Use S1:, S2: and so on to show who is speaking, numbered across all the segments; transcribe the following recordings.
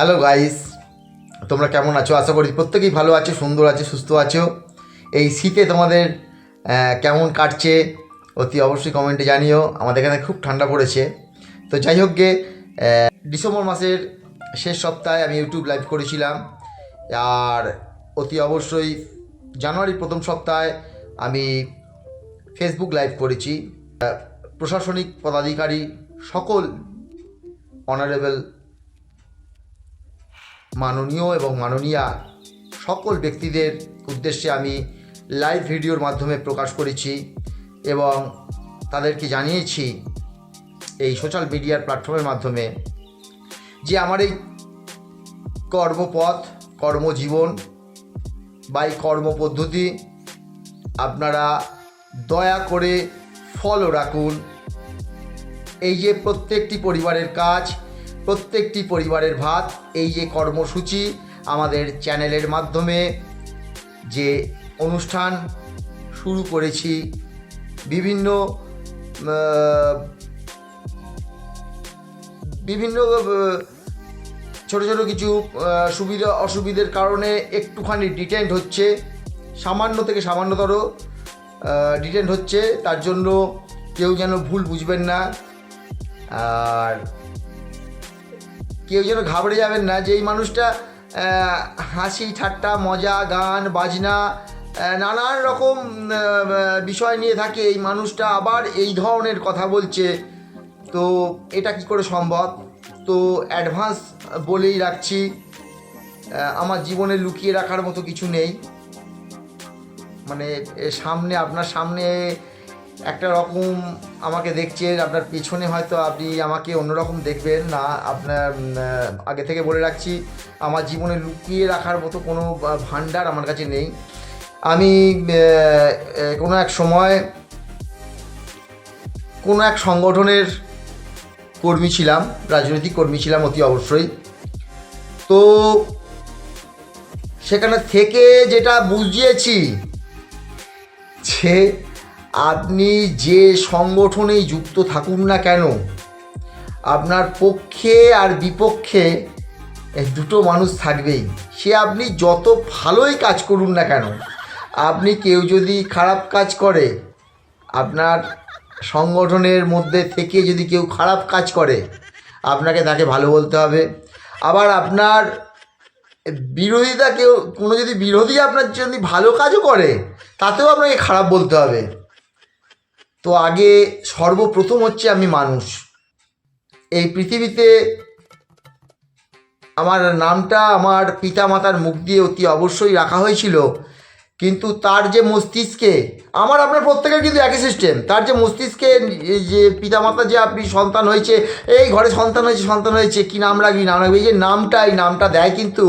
S1: Hello guys তোমরা কেমন আছো? আশা করি প্রত্যেকেই ভালো আছো, সুন্দর আছো, সুস্থ আছো। এই শীতে তোমাদের কেমন কাটছে অতি অবশ্যই কমেন্টে জানিও। আমাদের এখানে খুব ঠান্ডা পড়েছে। তো যাই হোক গে ডিসেম্বর মাসের শেষ সপ্তাহে আমি ইউটিউব লাইভ করেছিলাম। আর অতি অবশ্যই জানুয়ারির প্রথম সপ্তাহে আমি ফেসবুক লাইভ করেছি। প্রশাসনিক পদাধিকারী সকল অনারেবল মাননীয় এবং মাননীয়া সকল ব্যক্তিদের উদ্দেশ্যে আমি লাইভ ভিডিওর মাধ্যমে প্রকাশ করেছি এবং তাদেরকে জানিয়েছি এই সোশ্যাল মিডিয়ার প্ল্যাটফর্মের মাধ্যমে যে আমার এই কর্মপথ, কর্মজীবন বা এই কর্মপদ্ধতি আপনারা দয়া করে ফলো রাখুন। এই যে প্রত্যেকটি পরিবারের কাজ প্রত্যেকটি পরিবারের ভাত, এই যে কর্মসূচি আমাদের চ্যানেলের মাধ্যমে যে অনুষ্ঠান শুরু করেছি, বিভিন্ন বিভিন্ন ছোট ছোট কিছু সুবিধা, অসুবিধার কারণে একটুখানি ডিটেন্ড হচ্ছে, সামান্য থেকে সামান্যতর ডিটেন্ড হচ্ছে, তার জন্য কেউ যেন ভুল বুঝবেন না। আর কেউ যেন ঘাবড়ে যাবেন না, যে এই মানুষটা হাসি, ঠাট্টা, মজা, গান, বাজনা নানান রকম বিষয় নিয়ে থাকে এই মানুষটা, আবার এই ধরনের কথা বলছে। তো এটা কি করে সম্ভব? তো অ্যাডভান্স বলেই রাখছি। আমার জীবনে লুকিয়ে রাখার মতো কিছু নেই। মানে সামনে, আপনার সামনে একটা রকম আমাকে দেখছেন আপনার পেছনে হয়তো আপনি আমাকে অন্যরকম দেখবেন না, আপনার আগে থেকে বলে রাখছি, আমার জীবনে লুকিয়ে রাখার মতো কোনো ভাণ্ডার আমার কাছে নেই। আমি কোনো এক সময় কোনো এক সংগঠনের কর্মী ছিলাম, রাজনৈতিক কর্মী ছিলাম অতি অবশ্যই। তো সেখানে থেকে যেটা বুঝিয়েছি, যে আপনি যে সংগঠনেই যুক্ত থাকুন না কেন, আপনার পক্ষে আর বিপক্ষে দুটো মানুষ থাকবেই। সে আপনি যত ভালোই কাজ করুন না কেন, আপনি কেউ যদি খারাপ কাজ করে, আপনার সংগঠনের মধ্যে থেকে যদি কেউ খারাপ কাজ করে, আপনাকে তাকে ভালো বলতে হবে। আবার আপনার বিরোধিতা কেউ, কোনো যদি বিরোধী আপনার যদি ভালো কাজও করে, তাতেও আপনাকে খারাপ বলতে হবে। তো আগে সর্বপ্রথম হচ্ছে আমি মানুষ। এই পৃথিবীতে আমার নামটা আমার পিতামাতার মুখ দিয়ে অতি অবশ্যই রাখা হয়েছিল, কিন্তু তার যে মস্তিষ্কে, আমার আপনার প্রত্যেকের কিন্তু একই সিস্টেম তার যে মস্তিষ্কে যে পিতামাতা যে আপনি সন্তান হয়েছে, এই ঘরে সন্তান হয়েছে সন্তান হয়েছে, কি নাম রাখবি নাম রাখবি, এই যে নামটা, এই নামটা দেয় কিন্তু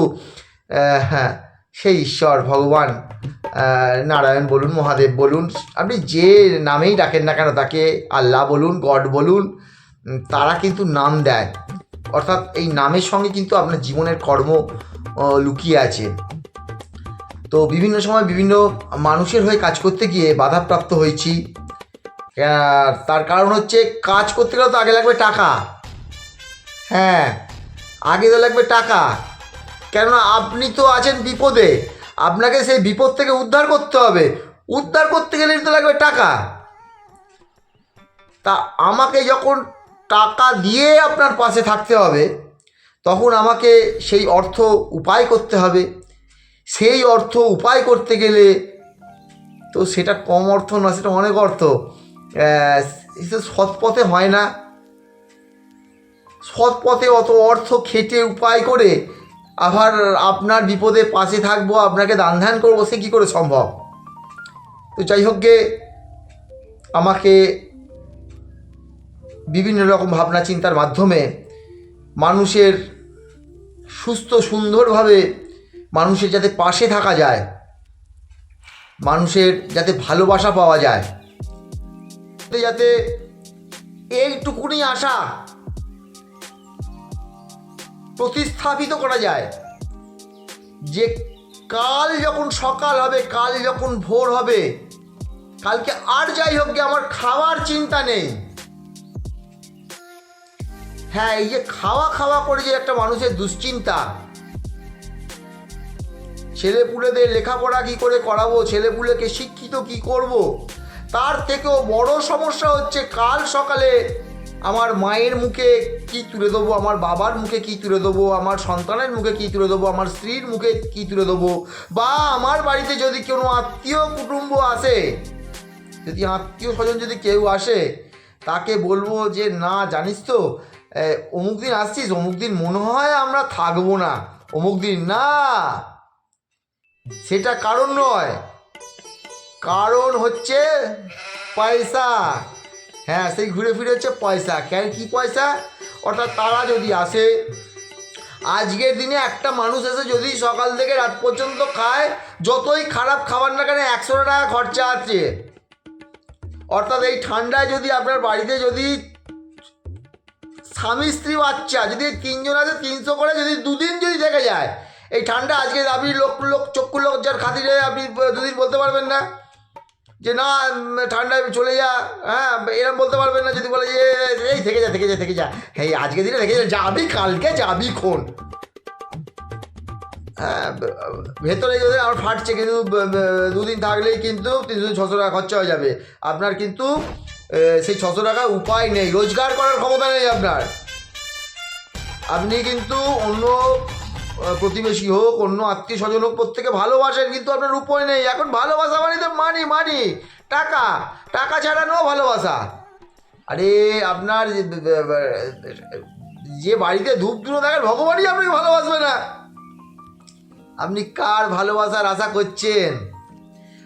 S1: হ্যাঁ সেই ঈশ্বর ভগবান। নারায়ণ বলুন, মহাদেব বলুন, আপনি যে নামেই ডাকেন না কেন, তাকে আল্লাহ বলুন, গড বলুন তারা কিন্তু নাম দেয়। অর্থাৎ এই নামের সঙ্গে কিন্তু আপনার জীবনের কর্ম লুকিয়ে আছে। তো বিভিন্ন সময় বিভিন্ন মানুষের হয়ে কাজ করতে গিয়ে বাধাপ্রাপ্ত হয়েছি। তার কারণ হচ্ছে কাজ করতে গেলে তো আগে লাগবে টাকা। হ্যাঁ আগে তো লাগবে টাকা। কেননা আপনি তো আছেন বিপদে। আপনাকে সেই বিপদ থেকে উদ্ধার করতে হবে। উদ্ধার করতে গেলে তো লাগবে টাকা। তা আমাকে যখন টাকা দিয়ে আপনার পাশে থাকতে হবে, তখন আমাকে সেই অর্থ উপায় করতে হবে। সেই অর্থ উপায় করতে গেলে তো সেটা কম অর্থ না, সেটা অনেক অর্থ। সৎ পথে হয় না। সৎ পথে অত অর্থ খেটে উপায় করে আবার আপনার বিপদে পাশে থাকব, আপনাকে দান ধ্যান করব, সে কী করে সম্ভব? তো যাই হোক গে, আমাকে বিভিন্ন রকম ভাবনা চিন্তার মাধ্যমে মানুষের সুস্থ, সুন্দরভাবে মানুষের যাতে পাশে থাকা যায়, মানুষের যাতে ভালোবাসা পাওয়া যায়, যাতে এইটুকুনি আশা প্রতিস্থাপিত করা যায় যে কাল যখন সকাল হবে, কাল যখন ভোর হবে, কালকে আর যাই হোক গে আমার খাওয়ার চিন্তা নেই হ্যাঁ এই যে খাওয়া খাওয়া করে যে একটা মানুষের দুশ্চিন্তা ছেলেপুলেদের লেখাপড়া কি করে করাবো, ছেলেপুলেকে শিক্ষিত কি করব। তার থেকেও বড় সমস্যা হচ্ছে কাল সকালে আমার মায়ের মুখে কি তুলে দেবো? আমার বাবার মুখে কি তুলে দেবো? আমার সন্তানের মুখে কি তুলে দেবো? আমার স্ত্রীর মুখে কি তুলে দেবো? বা আমার বাড়িতে যদি কোনো আত্মীয় কুটুম্ব আসে, যদি আত্মীয় স্বজন যদি কেউ আসে, তাকে বলব যে, না, জানিস তো অমুক দিন আসছিস, অমুক দিন মনে হয় আমরা থাকব না। অমুক দিন না। সেটা কারণ নয়। কারণ হচ্ছে পয়সা। হ্যাঁ সেই ঘুরে ফিরে হচ্ছে পয়সা। কেন কি পয়সা? অর্থাৎ তারা যদি আসে, আজকের দিনে একটা মানুষ এসে যদি সকাল থেকে রাত পর্যন্ত খায়, যতই খারাপ খাবার না কেন একশো টাকা খরচা আছে। অর্থাৎ এই ঠান্ডায় যদি আপনার বাড়িতে যদি স্বামী, স্ত্রী, বাচ্চা যদি তিনজন আছে, তিনশো করে যদি দুদিন যদি থেকে যায়, এই ঠান্ডা আজকে আপনি লোক লোক, চক্ষু লোক যার খাতিরে আপনি দুদিন বলতে পারবেন না। যে না ঠান্ডায় চলে যা হ্যাঁ এরকম বলতে পারবেন না, যদি বলে যে, এই থেকে যা থেকে যা থেকে যা। এই আজকে দিনে থেকে যা, যাবি কালকে, যাবি খন হ্যাঁ ভেতরে যদি আমার ফাটছে, কিন্তু দুদিন থাকলেই কিন্তু তিন তিনশো ছশো টাকা খরচা হয়ে যাবে। আপনার কিন্তু সেই ছশো টাকা উপায় নেই। রোজগার করার ক্ষমতা নেই আপনার। আপনি কিন্তু অন্য প্রতিবেশী হোক, অন্য আত্মীয় স্বজন হোক, প্রত্যেকে ভালোবাসেন, কিন্তু আপনার উপায় নেই। এখন ভালোবাসা মানে তো মানি মানি টাকা। টাকা ছাড়ানো ভালোবাসা। আরে, আপনার যে বাড়িতে ধূপ ধুনো দেখেন ভগবানই আপনাকে ভালোবাসবে না। আপনি কার ভালোবাসার আশা করছেন?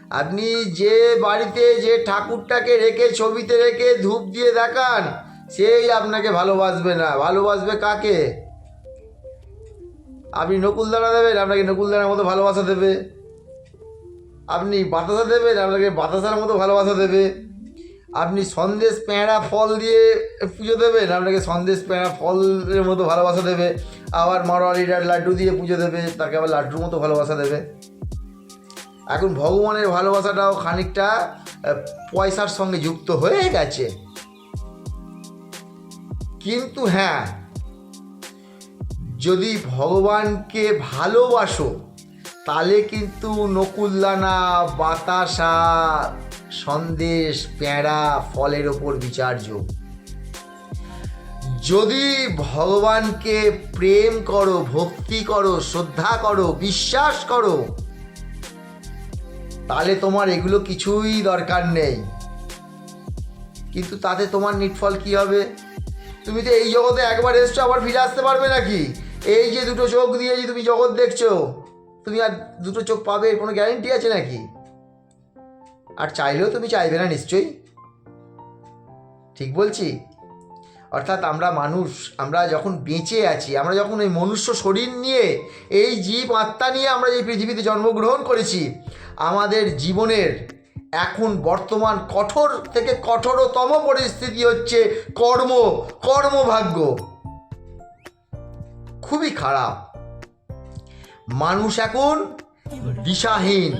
S1: আপনি যে বাড়িতে যে ঠাকুরটাকে রেখে, ছবিতে রেখে ধূপ দিয়ে দেখান, সেই আপনাকে ভালোবাসবে না। ভালোবাসবে কাকে? আপনি নকুলদানা দেবেন, আপনাকে নকুল নকুলদানার মতো ভালোবাসা দেবে। আপনি বাতাসা দেবেন, আপনাকে বাতাসার মতো ভালোবাসা দেবে। আপনি সন্দেশ পেঁড়া ফল দিয়ে পুজো দেবেন, আপনাকে সন্দেশ পেঁড়া ফলের মতো ভালোবাসা দেবে। আবার মারোয়ারিটার লাড্ডু দিয়ে পুজো দেবে, তাকে আবার লাড্ডুর মতো ভালোবাসা দেবে। এখন ভগবানের ভালোবাসাটাও খানিকটা পয়সার সঙ্গে যুক্ত হয়ে গেছে। কিন্তু হ্যাঁ যদি ভগবানকে ভালোবাসো, তাহলে কিন্তু নকুলদানা, বাতাসা, সন্দেশ প্যাঁড়া ফলের ওপর বিচার্য। যদি ভগবানকে প্রেম করো, ভক্তি করো, শ্রদ্ধা করো, বিশ্বাস করো, তাহলে তোমার এগুলো কিছুই দরকার নেই। কিন্তু তাতে তোমার নিটফল কি হবে? তুমি তো এই জগতে একবার এসছো, আবার ফিরে আসতে পারবে নাকি? এই যে দুটো চোখ দিয়ে যে তুমি জগৎ দেখছ। তুমি আর দুটো চোখ পাবে, কোনো গ্যারেন্টি আছে নাকি? আর চাইলেও তুমি চাইবে না নিশ্চয়ই। ঠিক বলছি? অর্থাৎ আমরা মানুষ, আমরা যখন বেঁচে আছি, আমরা যখন এই মনুষ্য শরীর নিয়ে, এই জীব আত্মা নিয়ে আমরা এই পৃথিবীতে জন্মগ্রহণ করেছি, আমাদের জীবনের এখন বর্তমান কঠোর থেকে কঠোরতম পরিস্থিতি হচ্ছে কর্ম, কর্মভাগ্য। খুবই খারাপ। মানুষ এখন দিশাহীন।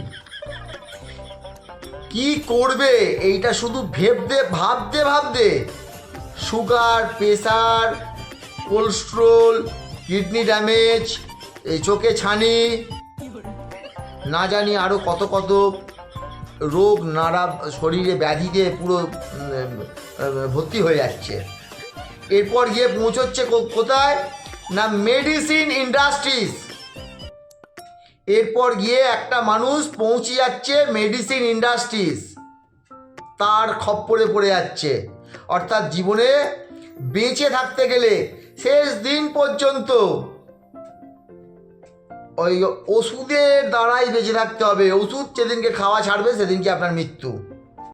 S1: কি করবে এইটা শুধু ভেবতে ভাবতে ভাবতে sugar, pressure, cholesterol, kidney damage, এই চোখে ছানি, না জানি আরও কত কত রোগ নাড়া শরীরে ব্যাধিতে পুরো ভর্তি হয়ে যাচ্ছে। এরপর গিয়ে পৌঁছচ্ছে কোথায়? না মেডিসিন ইন্ডাস্ট্রিজ এরপর গিয়ে একটা মানুষ পৌঁছে যাচ্ছে মেডিসিন ইন্ডাস্ট্রিজ তার খপ্পরে পড়ে যাচ্ছে। অর্থাৎ জীবনে বেঁচে থাকতে গেলে শেষ দিন পর্যন্ত ওই ওষুধের দ্বারাই বেঁচে থাকতে হবে। ওষুধ যেদিনকে খাওয়া ছাড়বে সেদিনকে আপনার মৃত্যু।